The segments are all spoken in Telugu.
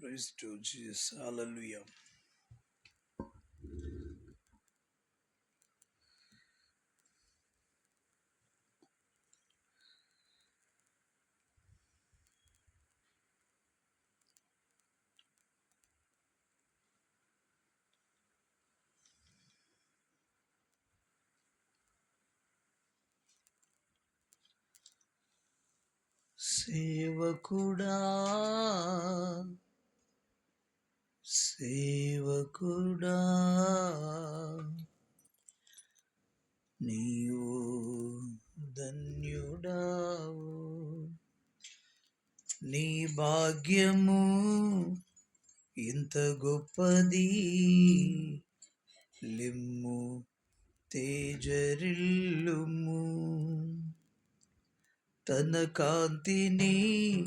Praise to Jesus. Hallelujah. సేవకుడా సేవకుడా. నీవు ధన్యుడావు. నీ భాగ్యము ఇంత గొప్పది. లిమ్ము తేజరిల్లుము. తన కాంతిని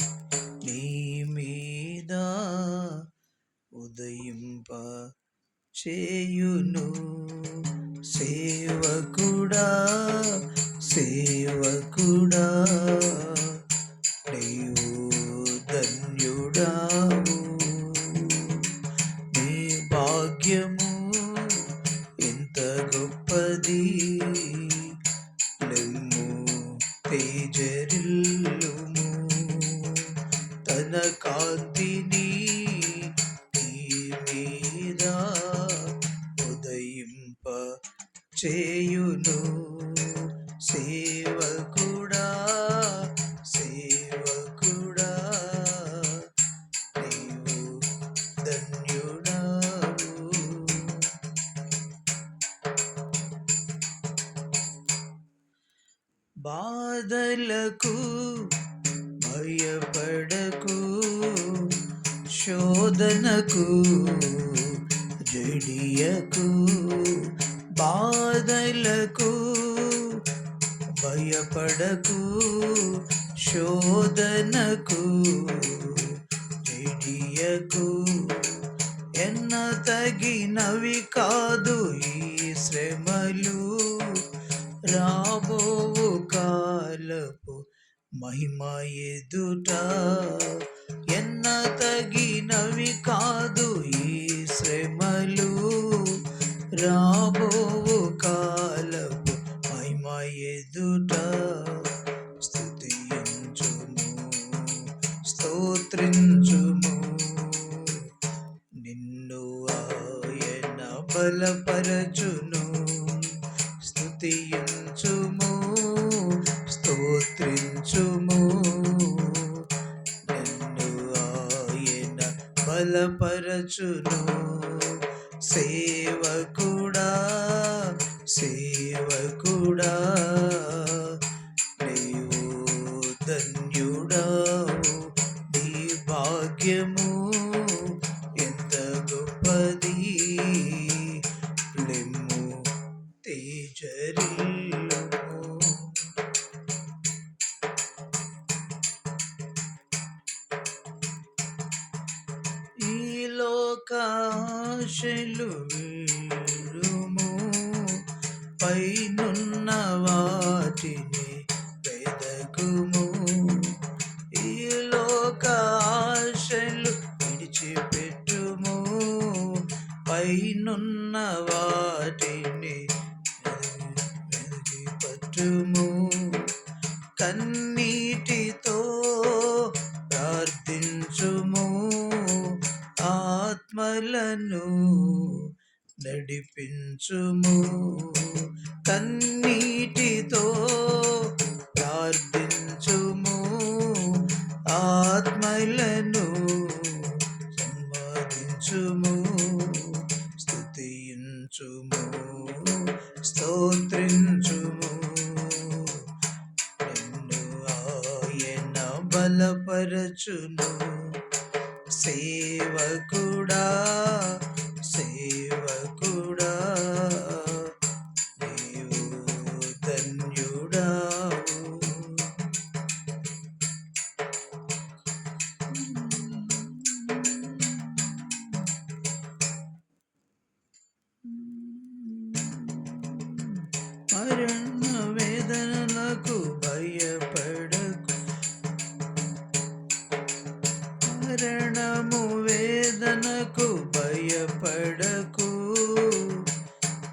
చేయును. సేవకుడా సేవకుడా నీవు ధన్యుడావు. నీ భాగ్యము ఎంత గొప్పది. లెమ్ము తేజరిల్లుము. తన కాంతిని భయపడకు భయపడకు శోధనకు జడియకు బాధలకు భయపడకు శోధనకు జడియకు. ఎన్న తగినవి కాదు ఈ శ్రమలు రాబోవు కాలపు మహిమ ఎదుట ఎన్న తగినవి కాదు ఈ శ్రమలు. రాబోవు కాలపు మహిమ ఎదుట స్థుతించుము స్తోత్రించుము. నిన్ను ఆయన బలప బలపరచును. సేవకుడా సేవకుడా నీవు ధన్యుడా నీ భాగ్యము ఆకాశలు వీరుము పైనున్న వాటిని నడిపించుము. కన్నీటితో ప్రార్థించుము. ఆత్మలను సంపాదించుము స్థుతించుము స్తోత్రించుము. నిన్ను ఆయన బలపరచును. సేవకుడా సేవకుడా నీవు ధన్యుడావు మరణ మరణము వేదనకు భయపడకు.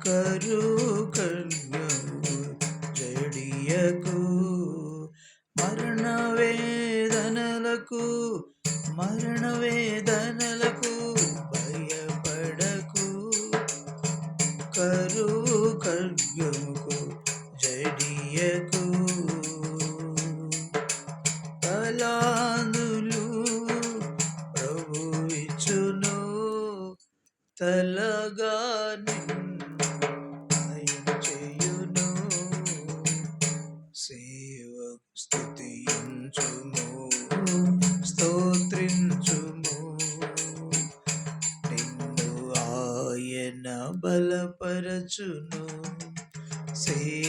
కరువు జడియకు. మరణ వేదనలకు మరణ వేదనలకు భయపడకు. కరువు ఖడ్గముకు జడియకు. తలాందులు తలగా చేయును. సేవ స్థుతించుము స్తోత్రించుము. నిన్ను ఆయన బలపరచును. సేవకుడా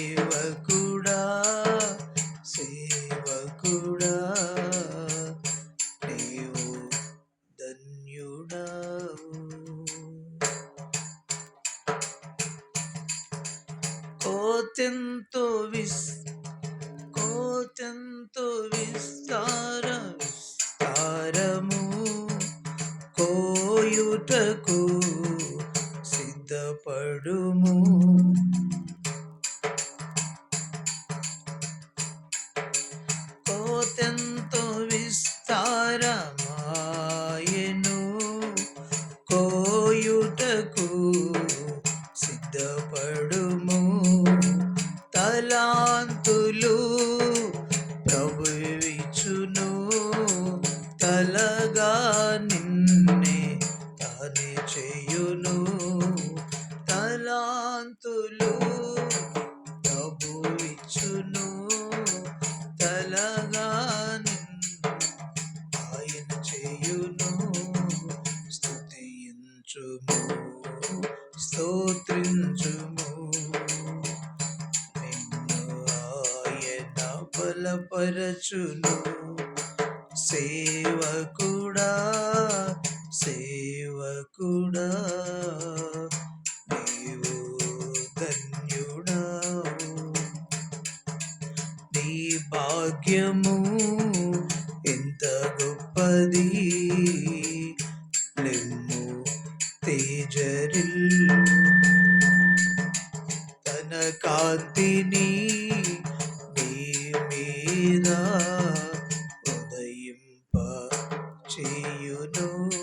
కోటెంతో విస్ కోటెంతో విస్తార విస్తారము కోయుటకు సిద్ధపడుము. కోటెంతో విస్తారమా తలగా నిన్నే తానే చేయును. తలాంతులు డబ్బు ఇచ్చును. తలగా ఆయన చేయును. స్థుతించుము స్తోత్రించుము. బలపరచును. సేవకు సేవకుడా సేవకుడా నీవు ధన్యుడావు నీ భాగ్యము ఎంత గొప్పది. you do.